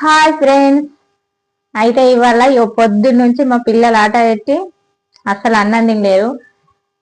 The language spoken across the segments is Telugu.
Hi friends. అయితే ఇవాళ ఇగో పొద్దు నుంచి మా పిల్లలు ఆట పెట్టి అసలు అన్నం తినలేదు.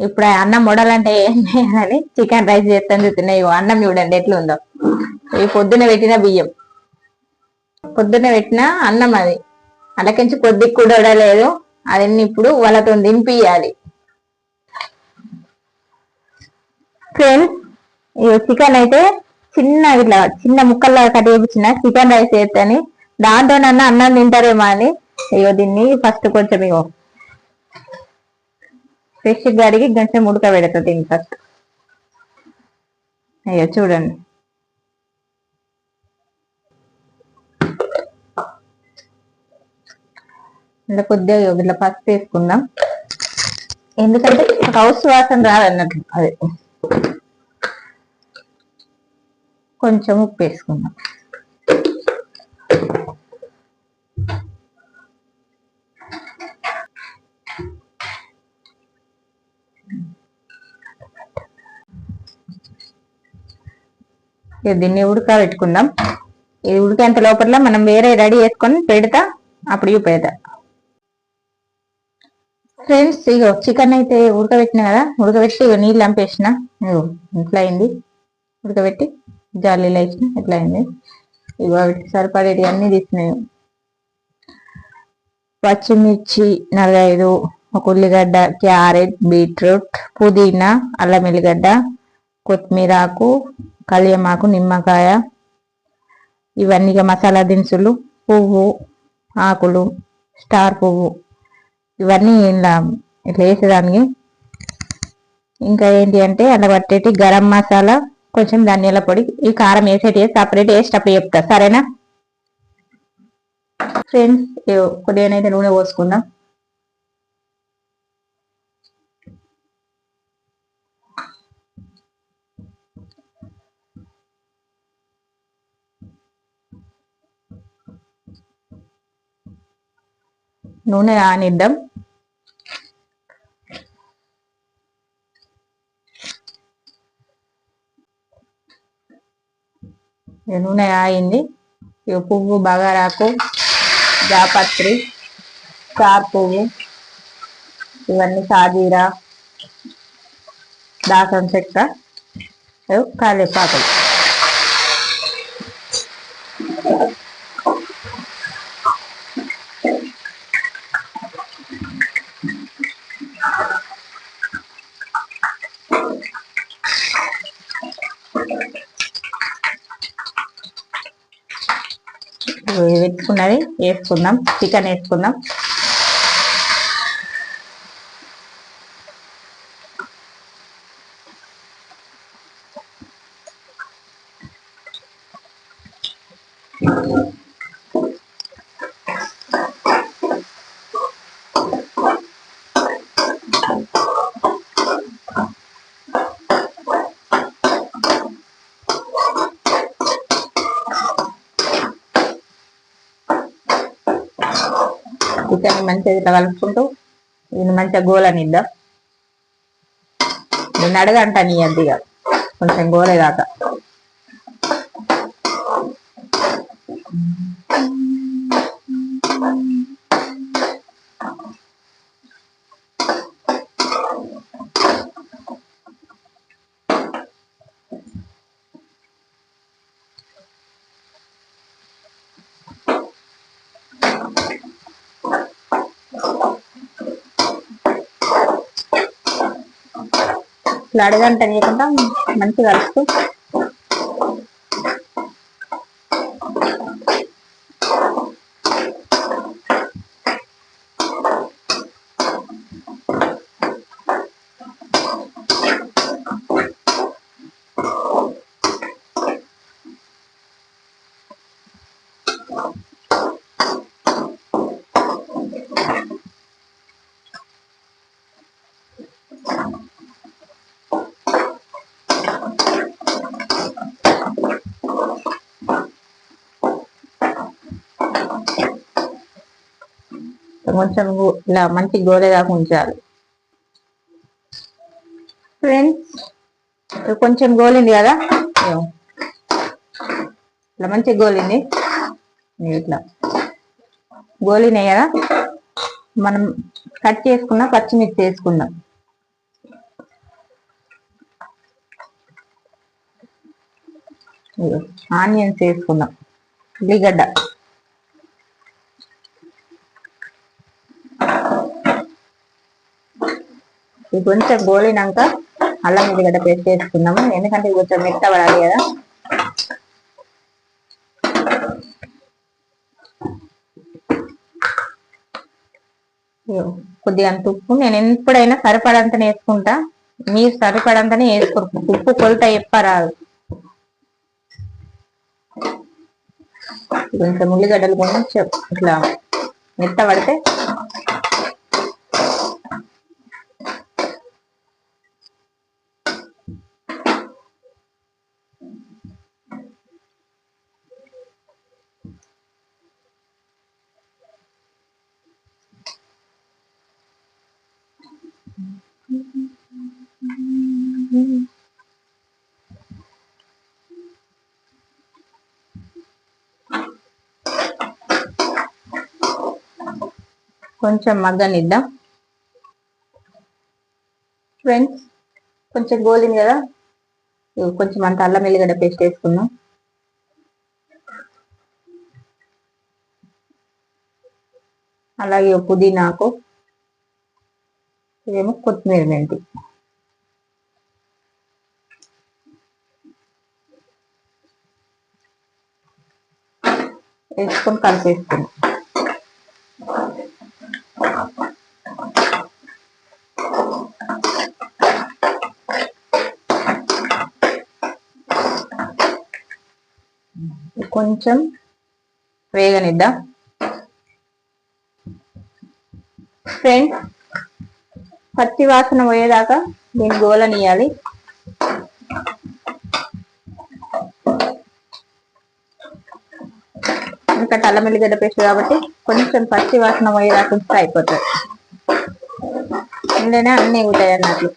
ఇప్పుడు అన్నం మొడలంటే ఏం చేయాలని చికెన్ రైస్ చేస్తాను చూస్తున్నాయి అన్నం చూడండి ఎట్లుందో. ఈ పొద్దున పెట్టిన బియ్యం. పొద్దున పెట్టిన అన్నం అది. అలకించి కొద్దిగా కూడా వడలేదు. అవన్నీ ఇప్పుడు వాళ్ళతో దింపియాలి. ఫ్రెండ్స్ ఇగో చికెన్ అయితే చిన్న ఇట్లా చిన్న ముక్కల్లా కట్ చేయించిన చికెన్ రైస్ చేస్తాని దాంతోనన్నా అన్నం తింటారేమో అని. అయ్యో దీన్ని ఫస్ట్ కొంచెం ఇగో ఫ్రెష్ గడిగి కొంచెం ఉడక పెడతా దీన్ని ఫస్ట్. అయ్యో చూడండి. ఇలా కొద్దిగా ఇగో ఇట్లా పసుపు వేసుకుందాం. ఎందుకంటే హౌస్ వాసన రాదన్నట్టు. అదే. కొంచెం ఉప్పు వేసుకుందాం దీన్ని ఉడక పెట్టుకుందాం ఇది ఉడికేంత లోపల మనం వేరే రెడీ చేసుకొని పెడతా అప్పుడు చూపెడతా. ఫ్రెండ్స్ ఇగో చికెన్ అయితే ఉడకబెట్టిన కదా ఉడకబెట్టి ఇగో నీళ్ళు అంపేసిన ఇగో అయింది. ఉడకబెట్టి జాలీలో వేసిన ఇట్లా అయింది? ఇగో వాటికి సరిపడేటి అన్ని తీసినాయి. పచ్చిమిర్చి నలభైదు ఒక ఉల్లిగడ్డ క్యారెట్ బీట్రూట్ పుదీనా అల్లం ఎల్లిగడ్డ కొత్తిమీర ఆకు కలియమాకు నిమ్మకాయ ఇవన్నీ ఇక మసాలా దినుసులు పువ్వు ఆకులు స్టార్ పువ్వు ఇవన్నీ ఇలా ఇట్లా వేసేదానికి ఇంకా ఏంటి అంటే అలా పట్టేటి గరం మసాలా కొంచెం ధనియాల పొడి ఈ కారం వేసేటి సపరేట్ వేసేటప్పుడు చెప్తా. సరేనా? ఫ్రెండ్స్ కొద్దిగానైతే నూనె పోసుకుందాం. నూనె ఆనిద్దాం ఇక నూనె ఆయింది ఇక పువ్వు బగారాకు జాపత్రి చార్ పువ్వు ఇవన్నీ సాజీరా దాసం చెక్క ఇవి కాలేపాకులు ఉన్నది. వేసుకుందాం చికెన్ వేసుకుందాం చికెన్ మంచిగా ఇట్లా కలుపుకుంటూ దీన్ని మంచిగా గోలని ఇద్దాం నేను అడగంట నీ అద్దిగా కొంచెం గోలేదాకా ఇట్లా అడగంట చేయకుండా మంచిగా కలుపుతూ కొంచెం ఇలా మంచి గోలేదాకా ఉంచాలి ఫ్రెండ్స్ కొంచెం గోలింది కదా? ఇట్లా ఇలా మంచి గోలింది. ఇట్లా. గోలినాయి కదా? మనం కట్ చేసుకున్న పచ్చిమిర్చి వేసుకుందాం ఆనియన్స్ వేసుకుందాం ఉల్లిగడ్డ. ఇది కొంచెం గోలినాక అల్లం ఉల్లిగడ్డ పేస్ట్ చేసుకున్నాము ఎందుకంటే ఇది కొంచెం మెత్తబడాలి కదా. కొద్దిగా అంత ఉప్పు. నేను ఎప్పుడైనా సరిపడంతనే వేసుకుంటా. మీరు సరిపడంతనే వేసుకోరు. ఉప్పు కొలత చెప్పరాదు కొంచెం ఉల్లిగడ్డలు కొంచెం ఇట్లా మెత్తబడితే కొంచెం మగ్గనిద్దాం. ఫ్రెండ్స్ కొంచెం గోలింది కదా? కొంచెం అంత అల్లం ఎల్లిగడ్డ పేస్ట్ వేసుకుందాం. అలాగే పుదీనాకు ఇదేమో కొత్తిమీర మెంతి. వేసుకొని కలిపేసుకున్నాం కొంచెం వేగనిద్దాం? ఫ్రెండ్స్ పచ్చి వాసన పోయేదాకా దీన్ని గోలనియాలి ఇంకా అల్లం ఎల్లిగడ్డ పేస్ట్ కాబట్టి కొంచెం పచ్చి వాసన పోయేదాకా ఉంచితే అయిపోతుంది. ఇందులోనే అన్నీ ఉంటాయి అన్నట్లు.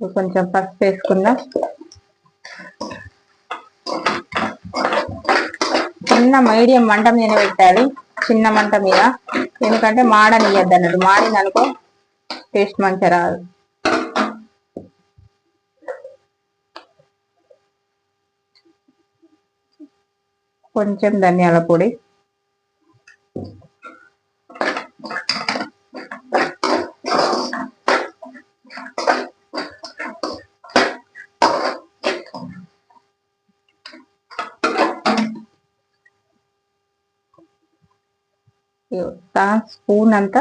కొంచెం పసుపు వేసుకుందాం చిన్న మీడియం మంట మీద పెట్టాలి. చిన్న మంట మీద. ఎందుకంటే మాడనియద్దు అన్నట్టు. మాడిందనుకో టేస్ట్ మంచిగా రాదు. కొంచెం ధనియాల పొడి. తగినంత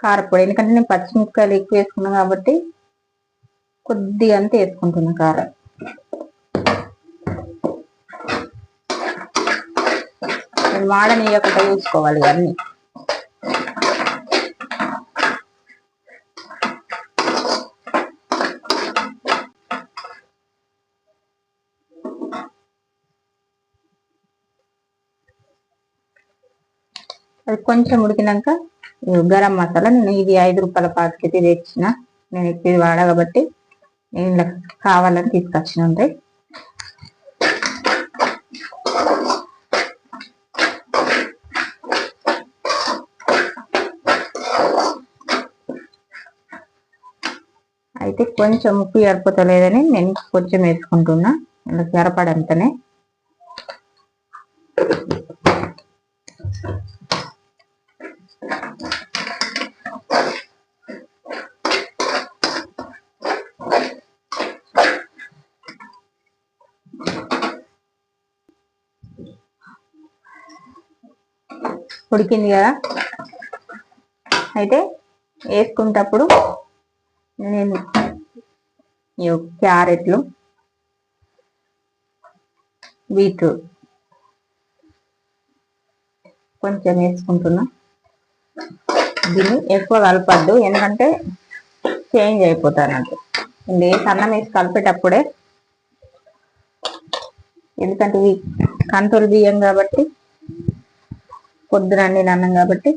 కారపొడి. ఎందుకంటే నేను పచ్చిమిరపకాయలు ఎక్కువ వేసుకున్నాను కాబట్టి కొద్దిగా అంతా వేసుకుంటున్నా కారం. మాడనీయకుండా చూసుకోవాలి ఇవన్నీ అది కొంచెం ఉడికినాక గరం మసాలా నేను ఇది ఐదు రూపాయల ప్యాకెట్ ఇది తెచ్చిన. నేను ఎక్కువ ఇది వాడా కాబట్టి నేను కావాలని తీసుకొచ్చిన ఉంటాయి అయితే కొంచెం ఉప్పు ఏర్పడలేదని నేను కొంచెం వేసుకుంటున్నా. ఇలా ఏర్పడంతనే ఉడికింది కదా? అయితే వేసుకుంటప్పుడు నేను క్యారెట్లు బీట్రూట్ కొంచెం వేసుకుంటున్నా. దీన్ని ఎక్కువ కలపద్దు. ఎందుకంటే చేంజ్ అయిపోతాను ఇది అన్నం వేసి కలిపేటప్పుడే ఎందుకంటే ఇవి కంట్రోల్ బియ్యం కాబట్టి పొద్దున వండిన అన్నం కాబట్టి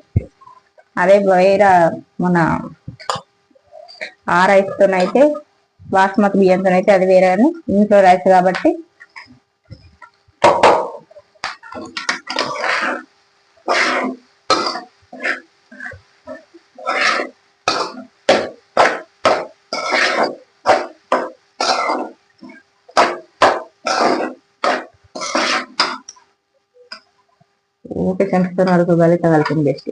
అదే వేరే మన ఆ రైస్తోనైతే బాస్మతి బియ్యంతోనైతే అది వేరే కానీ ఇంట్లో రైస్ కాబట్టి ఊకే చెంచుతున్న వరకు కలిత కలిపింది బెస్ట్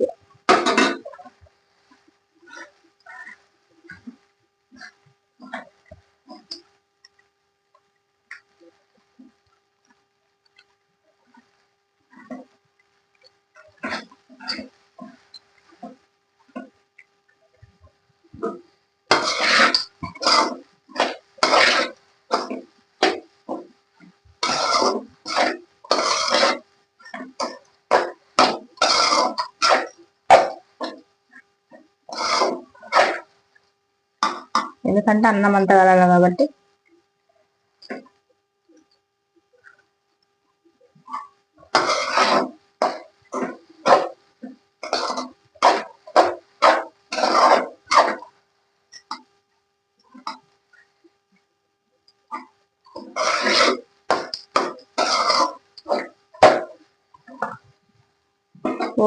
ఎందుకంటే అన్నం అంత కలగాలి కాబట్టి.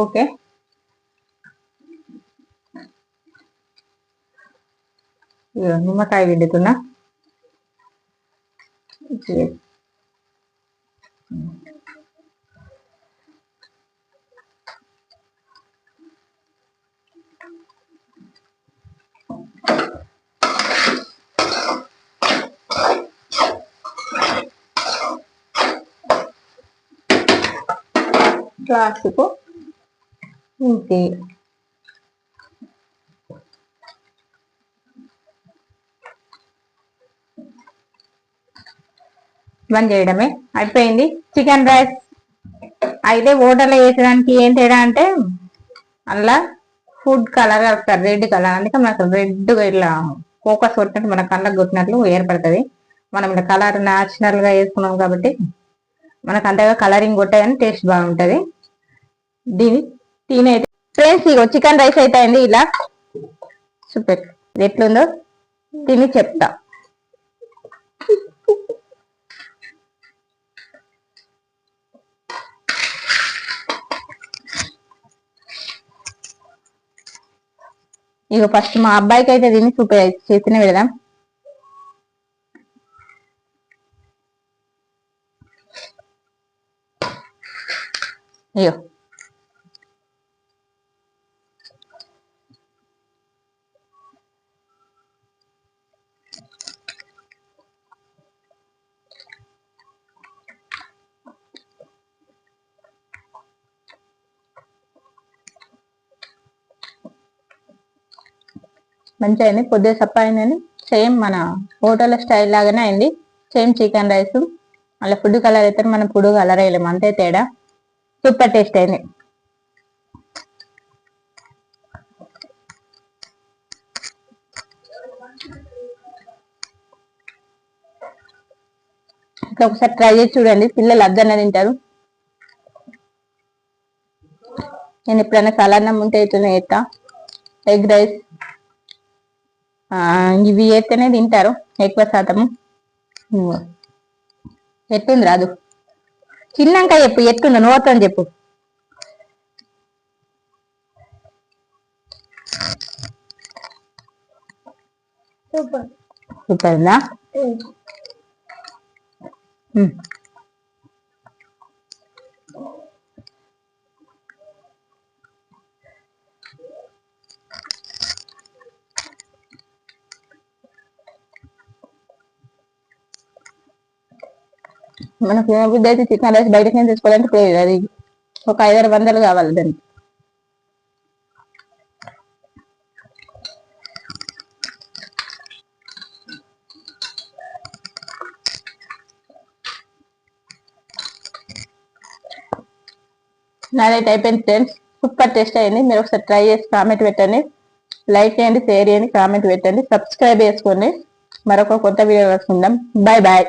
ఓకే. నిమ్మకాయ పిండుతున్నా ఇది ఇంతే బంద్ చేయడమే. అయిపోయింది. చికెన్ రైస్ అయితే హోటల్లో వేసడానికి ఏం తేడా అంటే అలా ఫుడ్ కలర్ వస్తారు రెడ్ కలర్ అందుకే మనకు రెడ్ ఇట్లా ఫోకస్ కొట్టినట్టు మన కళ్ళకు కొట్టినట్లు ఏర్పడుతుంది. మనం ఇలా కలర్ న్యాచురల్గా వేసుకున్నాం కాబట్టి మనకు అంతగా కలరింగ్ కొట్టాయని టేస్ట్ బాగుంటది. దీని తినైతే ఫ్రెండ్స్ ఇగో చికెన్ రైస్ అయితే అయింది ఇలా. సూపర్. ఎట్లుందో తిని చెప్తా. ఇక ఫస్ట్ మా అబ్బాయికి అయితే దీన్ని చూపే చేసిన పెడదాం. అయ్యో మంచిగా అయింది కొద్దిగా సప్ప అయిందని సేమ్ మన హోటల్ స్టైల్ లాగానే అయింది. సేమ్ చికెన్ రైస్ అలా ఫుడ్ కలర్ అయితే మనం ఫుడ్ కలర్ వేయలేము అంతే తేడా. సూపర్ టేస్ట్ అయింది. ఇట్లా ఒకసారి ట్రై చేసి చూడండి పిల్లలు అద్దన్న తింటారు. నేను ఎప్పుడైనా సలాన్నం ఉంటే ఇట్లనే ఎగ్ రైస్. ఇవి చేస్తేనే తింటారు ఎక్కువ శాతము. ఎట్టుంది రాదు. చిన్నాక చెప్పు ఎట్టుందో నోతో చెప్పు. సూపర్. సూపర్ ఉందా? మనకు ఏ బుద్ధి అయితే చికెన్ రైస్ బయటకి నేను తీసుకోవాలంటే పోయేది అది ఒక ఐదారు వందలు కావాలి దానికి. నాదైతే అయిపోయింది ఫ్రెండ్స్. సూపర్ టేస్ట్ అయింది. మీరు ఒకసారి ట్రై చేసి కామెంట్ పెట్టండి. లైక్ చేయండి షేర్ చేయండి కామెంట్ పెట్టండి. సబ్స్క్రైబ్ చేసుకోండి. మరొక కొత్త వీడియో వస్తుందాం బాయ్ బాయ్.